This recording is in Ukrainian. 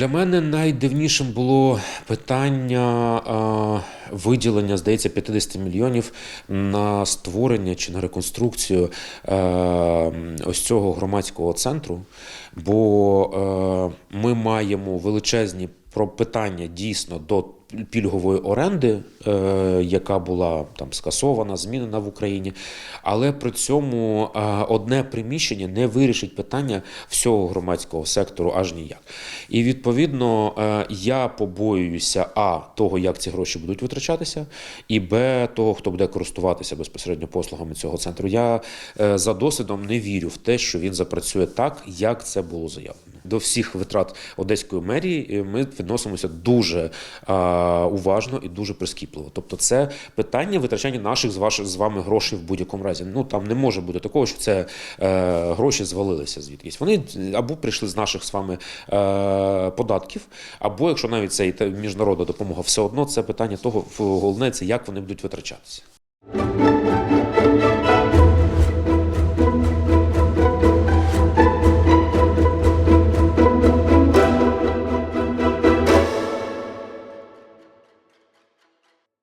Для мене найдивнішим було питання виділення, здається, 50 мільйонів на створення чи на реконструкцію е, ось цього громадського центру. Бо е, ми маємо величезні питання дійсно до пільгової оренди, е, яка була там скасована, змінена в Україні. Але при цьому е, одне приміщення не вирішить питання всього громадського сектору аж ніяк. І відповідно е, я побоююся а того, як ці гроші будуть витрачатися, і б того, хто буде користуватися безпосередньо послугами цього центру. Я за досвідом не вірю в те, що він запрацює так, як це було заявлено. До всіх витрат Одеської мерії ми відносимося дуже уважно і дуже прискіпливо. Тобто, це питання витрачання наших з ваших з вами грошей в будь-якому разі. Ну там не може бути такого, що це е, гроші звалилися звідкись. Вони або прийшли з наших з вами е, податків, або якщо навіть це і міжнародна допомога, все одно це питання того головне, це як вони будуть витрачатися.